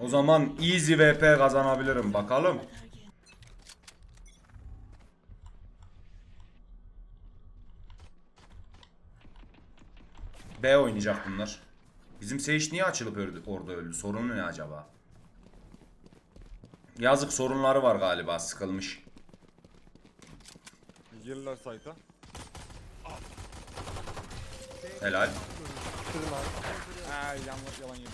O zaman easy VP kazanabilirim bakalım. B oynayacak bunlar. Bizim Sage niye açılıp öldü, orada öldü? Sorunu ne acaba? Yazık sorunları var galiba sıkılmış. Girdiler site'a. Helal. Ha yanlış yalan yedim.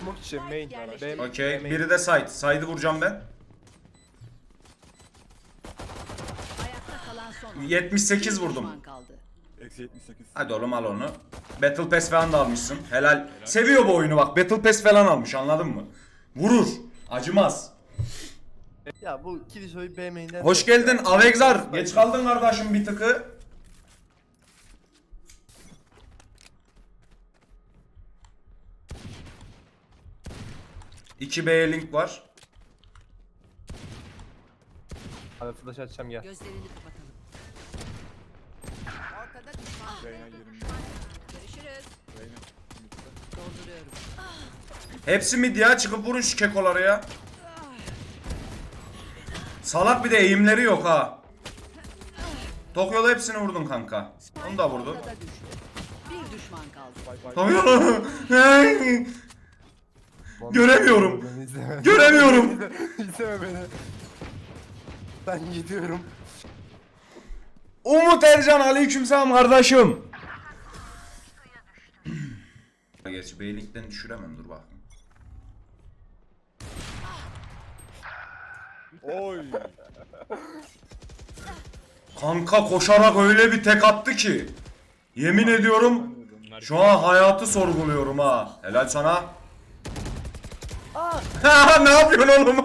Smoke için main. B- Okey. Main. Biri de side. Side'ı vuracağım ben. Ayakta kalan son. 78 vurdum. Düşman kaldı. Eksi 78. Hadi oğlum al onu. Battle Pass falan da almışsın. Helal. Seviyor bu oyunu bak. Battle Pass falan almış anladın mı? Vurur. Acımaz. Ya bu Killjoy B main'den. Hoş geldin Avexar. Geç kaldın kardeşim bir tıkı. İki B link var. Abi flash açacağım gel. Gözlerini kapatalım. Ortada düşman. Reyna 20. Görüşürüz. Reyna. Dolduruyorum. Hepsi mid ya çıkıp vurun şu kekoları ya. Salak bir de eğimleri yok ha. Tokyo'da hepsini vurdun kanka. Onu da vurdu. Ortada düştü. Bir düşman kaldı. Bye bye. Tokyo. Göremiyorum. İzleme. Göremiyorum. İzleme beni. Ben gidiyorum. Umut Ercan aleykümselam kardeşim. Gerçi Beylink'ten düşüremem dur bakayım. Oy. Kanka koşarak öyle bir tek attı ki. Yemin ediyorum şu an hayatı sorguluyorum ha. Helal sana. ne yapıyorsun oğlum?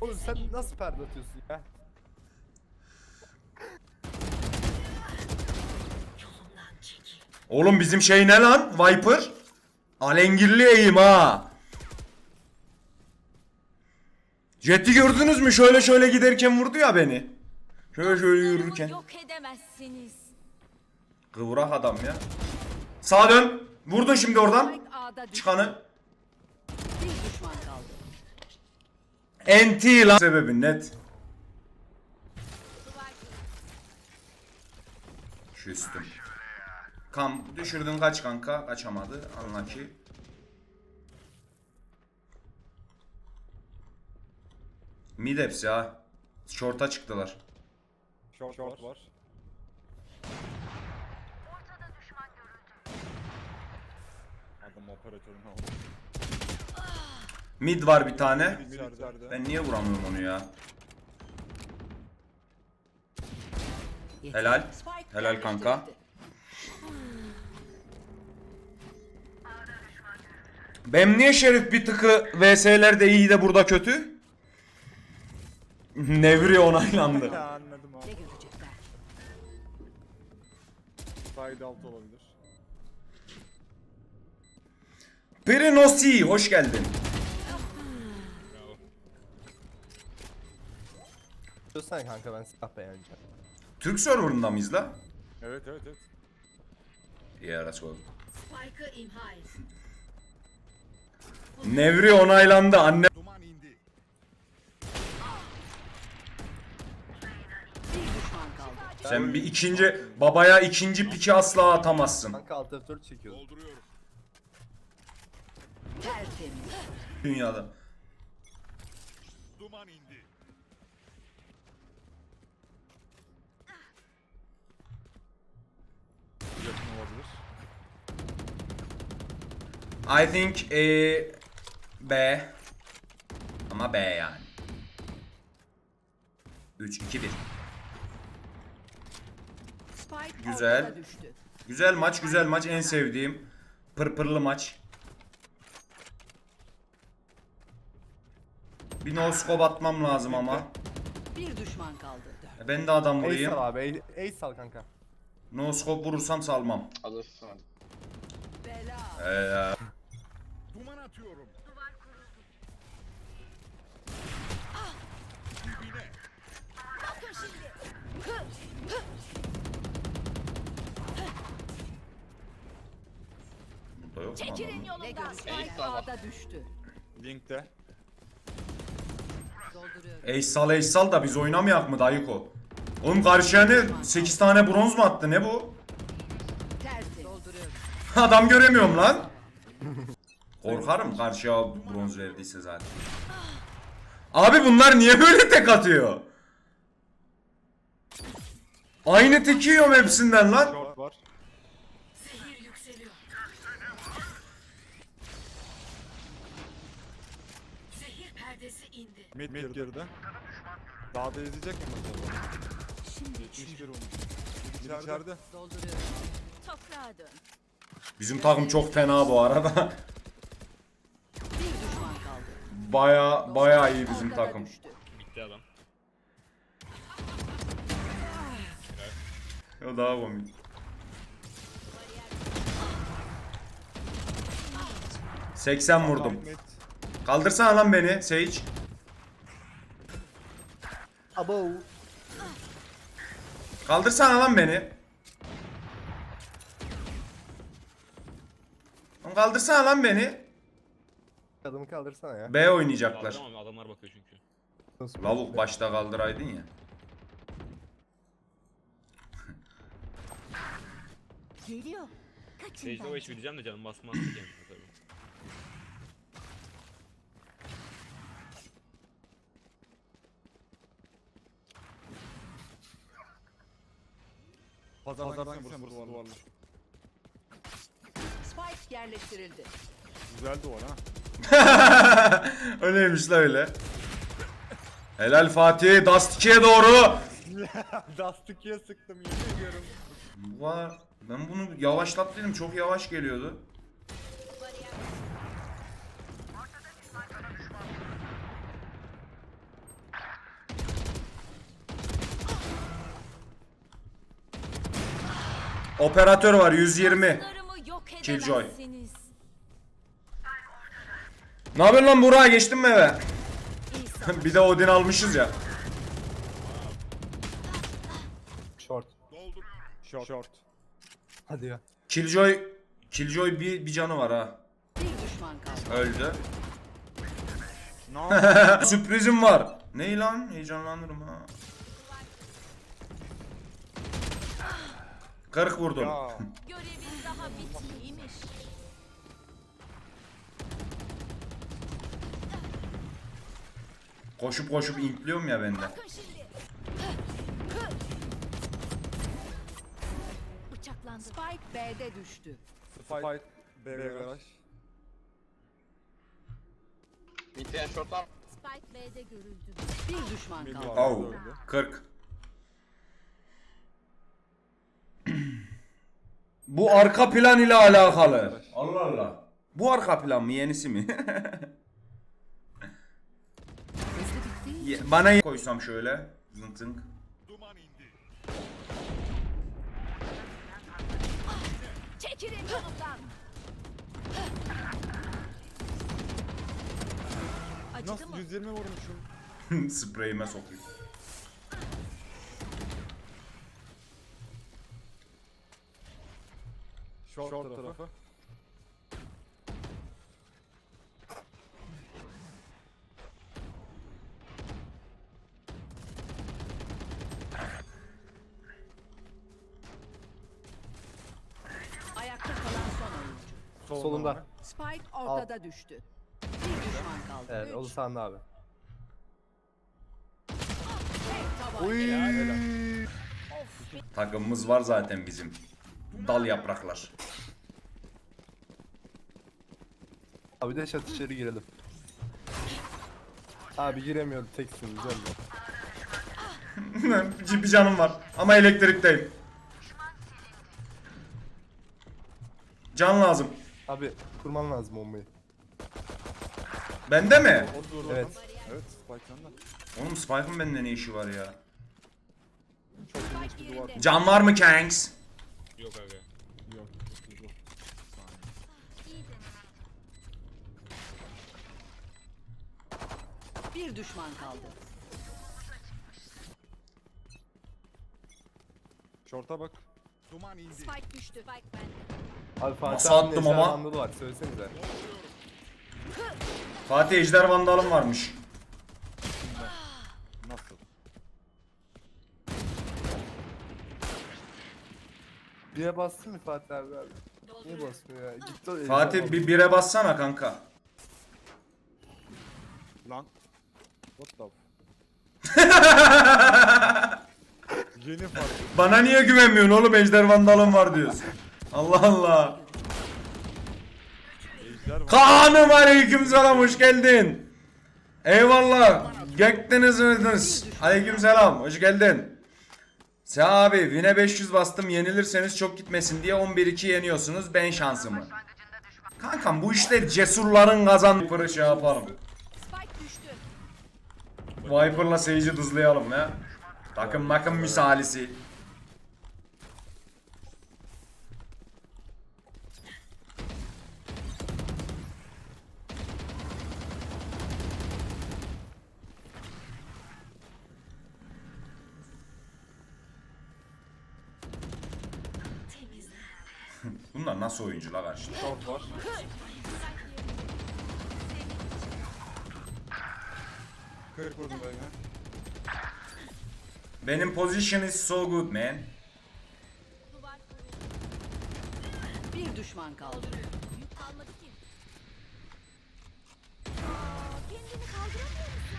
Oğlum sen nasıl perde atıyorsun ya? oğlum bizim şey ne lan? Viper. Alengirli eğim ha. Jet'i gördünüz mü? Şöyle şöyle giderken vurdu ya beni. Şöyle şöyle yürürken. Yok edemezsiniz. Kıvrak adam ya. Sağa dön. Vurdun şimdi oradan. Spike A'da düştü. Çıkanı. Bir düşman kaldı. NT lan. Sebebi net. Şu üstüm. Kam düşürdün kaç kanka? Kaçamadı. Anla ki. Mid hepsi ha. Short'a çıktılar. Short, short var. Aldı. Mid var bir tane. Ben niye vuramıyorum onu ya? Helal. Helal kanka. Benim niye Şerif bir tıkı VS'lerde iyi de burada kötü? Nevri onaylandı. Anladım Ne abi. görecekler? Side altı olabilir. Prinosi hoş geldin. Diyorsan kanka ben silah beğeneceğim. Türk serverında mıyız la? Evet evet evet. Yeah, let's go. Spike'ı imha et. Nevri onaylandı anne. Sen bir ikinci babaya ikinci piki asla atamazsın Kanka alt F4 çekiyordu. Tertemiz. dünyada. Yakın olabilir. I think eh, B. Ama B yani. 3 2 1. Spike Güzel. ortada düştü. Güzel maç, güzel maç en sevdiğim. Pırpırlı maç. no scope atmam lazım ama. Bir düşman kaldı. E, ben de adam Ace vurayım. sal abi. Ace- sal kanka. No scope vurursam salmam. Alırsın hadi. Bela. Ee, Duman atıyorum. Dibine. Ah! Bakın şimdi. Hı, hı. burada yok mu Çekilin adamın? yolumdan. Spike düştü. Link'te. Dolduruyorum. Eysal Eysal da biz oynamayak mı dayıko? Oğlum karşıya ne? 8 tane bronz mu attı ne bu? Adam göremiyorum lan. Korkarım karşıya bronz verdiyse zaten. Abi bunlar niye böyle tek atıyor? Aynı yiyorum hepsinden lan. Short var. Mid, Mid girdi. Daha da ezecek mi acaba? Şimdi 71 olmuş. İçeride. İçeride. dolduruyorum. Toprağa dön. Bizim takım çok fena bu arada. Bir düşman kaldı. Baya baya iyi bizim takım. düştü. Bitti adam. O daha komik. Seksen vurdum. Kaldırsana lan beni Sage. Abo. Kaldırsana lan beni. Lan Kaldırsana lan beni. Adamı kaldırsana ya. B oynayacaklar. Kaldıramam adamlar bakıyor çünkü. Lavuk başta kaldıraydın ya. Geliyor. Kaçın Sage'de o hiç bileceğim de canım basmaz kendisi tabii. Pazardan gitsen burası duvarlı. Spike yerleştirildi. Güzel duvar ha. Öyleymiş la öyle. Helal Fatih. Dust 2'ye doğru. Dust 2'ye sıktım yemin ediyorum. Var. Ben bunu yavaşlat dedim. Çok yavaş geliyordu. Operatör var 120. Killjoy. Ne haber lan Burak'a geçtin mi eve? bir de Odin almışız ya. Short. Short. Short. Hadi ya. Killjoy Killjoy bir, bir canı var ha. Bir düşman kaldı. Öldü. Ne yapıyorsun? Sürprizim var. Ney lan? Heyecanlanırım ha. 40 vurdum. ya. Görevin daha bitmiymiş. Koşup koşup intliyorum ya bende. Bakın şimdi. Bıçaklandı. Spike B'de düştü. Fight. B garaj. Spike B'de görüldü. Bir düşman kaldı. Au. öldü. 40. Bu arka plan ile alakalı. Allah Allah. Bu arka plan mı yenisi mi? Ye- Bana ye- koysam şöyle. Zınk zınk. Çekilin yolumdan. Acıdı Nasıl mı? 120 vurmuşum? Spreyime sokayım. Short, tarafı. Ayakta kalan son oyuncu. Solunda. Spike ortada düştü. Bir düşman kaldı. Evet, o da Üç. sağında abi. Tek tabanca. Uy. Takımımız var zaten bizim. Dal yapraklar. Abi de şat içeri girelim. Abi giremiyordu teksin güzel de. bir canım var ama elektrikteyim. Can lazım. Abi kurman lazım bombayı. Bende mi? Evet. Evet Spike sende. Oğlum Spike'ın bende ne işi var ya? Çok geniş bir duvar. Can var mı Kanks? Yok abi. Yok. Dur. Bir düşman kaldı. Short'a bak. Spike düştü. Spike bende. Abi Fatih Nasıl attım ama? Söylesenize. Fatih Ejder Vandal'ım varmış. Nasıl? Bire bastın mı Fatih abi abi? Niye basmıyor ya? Gitti o Fatih bir bire bassana kanka. Lan. What the Yeni fark. Bana niye güvenmiyorsun oğlum Ejder Vandal'ım var diyorsun. Allah Allah. Ejder var. Kaan'ım aleyküm selam hoş geldin. Eyvallah. Gökteniz miydiniz? Aleyküm selam hoş geldin. Sen abi Win'e 500 bastım yenilirseniz çok gitmesin diye 11-2 yeniyorsunuz ben şansımı. Kankam bu işler cesurların kazan Viper'ı şey düştü. Viper'la Sage'i dızlayalım ya. Takım makım misalisi. Bunlar nasıl oyuncular karşı? Short var. Kırk vurdum böyle. Benim position is so good man. Bir düşman kaldı. Kalmadı ki. Kendini kaldıramıyor musun?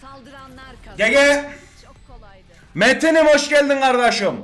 Saldıranlar kazandı. Gege. Çok kolaydı. Metin'im hoş geldin kardeşim.